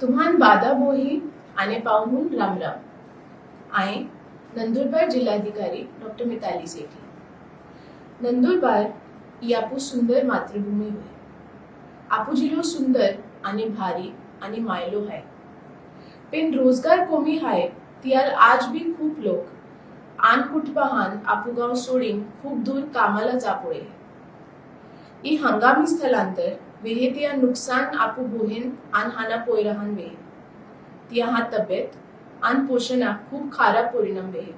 तुम्हान बादाबोही आने पाहून राम राम आए नंदुरबार जिल्हाधिकारी डॉक्टर मिताली सेठी. नंदुरबार ही आपू सुंदर मातृभूमी होय आपू जिल्हो सुंदर आणि भारी आणि मायलो हाय पण रोजगार कोमी हाय तियार आज भी खूप लोक आन कुटुंबाहान आपू गाव सोडीन खूप दूर कामाला जापोळे ई हंगामी स्थलांतर वेहे तिया नुकसान आपू बोहेन आन हाना पोयराहान वेहे तिया हा तब्येत आन पोषणाक खूप खाराप परिणाम वेहे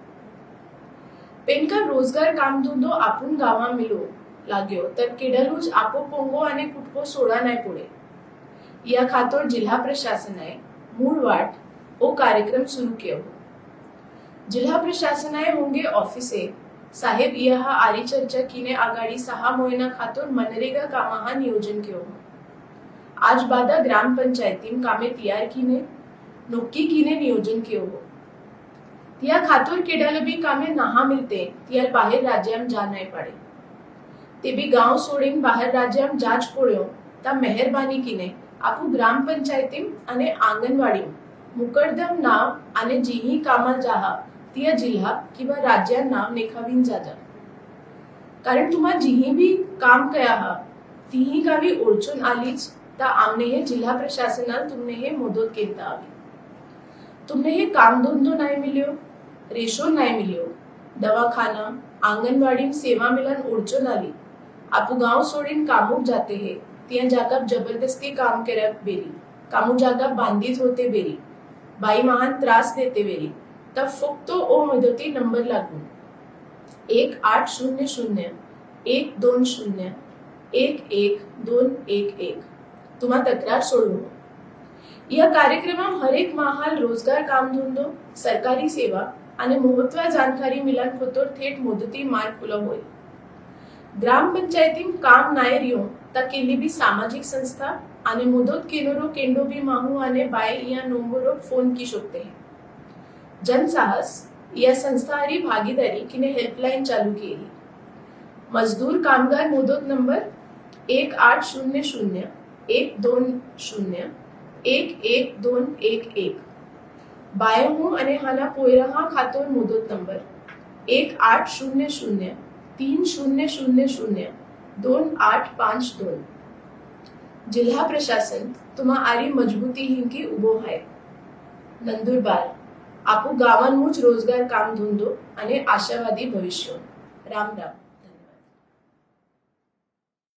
पेनका रोजगार काम धंदो आपून गावा मिलो लाग्यो तर केडलूज आपो पोंगो आणि कुटको सोडा नाही पुढे या खातोर जिल्हा प्रशासनाय मूळ वाट ओ कार्यक्रम सुरू केव जिल्हा प्रशासनाय होंगे ऑफिसे साहेब यहा आरी चर्चा कीने आघाडी सहा महिना खातोर मनरेगा कामाहा नियोजन केव आज बादा ग्राम पंचायतीम कामे तयार कीने नोक्की कीने नियोजन केव तिया खातोर केडाल बी कामे नहा मिलते तियाल बाहेर राज्याम जा नाही पडे ते बी गाव सोडीन बाहेर राज्याम जाज पोळ्यो ता मेहरबानी कीने आपू ग्राम पंचायतीम અને આંગણવાડી મુકરદમ નાવ અને જીહી કામા જાહા तिया जिल्हा किंवा राज्यांना नेखावीन जाता. कारण तुम्हा जिही बी काम कया हा तीही गावी ओळचून आलीच तर आमने हे जिल्हा प्रशासनात तुमने हे मदत केता आवी तुमने हे काम धंदो नाही मिल्यो रेशो नाही मिल्यो दवाखाना आंगणवाडी सेवा मिलन ओळचून आली. आपू गाव सोडीन कामूक जाते हे तिया जागा जबरदस्ती काम करत बेरी कामू जागा बांधित होते बेरी. बाई महान त्रास देते बेरी. तर फक्त ओ मदती नंबर लागून एक आठ शून्य शून्य एक दोन शून्य एक एक दोन एक एक। तुम्हा तक्रार सोडवू। या कार्यक्रमात हरेक महाल रोजगार कामधंदो सरकारी सेवा आणि महत्त्व जानकारी मिलान होतो थेट मुदती मार्ग खुला होईल ग्रामपंचायतीम काम नायर येऊन ता केली बी सामाजिक संस्था आणि मुदत केनोरो केंडो बी माहू आणि बाय या नंबरो फोन की शकते जनसाहस या संस्थारी भागीदारी किने हेल्पलाईन चालू केली. मजदूर कामगार मुदत नंबर एक आठ शून्य शून्य एक दोन शून्य एक एक दोन एक एक. बायहू आणि हाना पोयरहा खातोर मुदत नंबर एक आठ शून्य शून्य तीन शून्य शून्य शून्य दोन आठ पाच दोन. जिल्हा प्रशासन तुम्हा आरी मजबूती हिंकी उभो आहे नंदुरबार आपू गावांमुच रोजगार काम धंदो आणि आशावादी भविष्य राम राम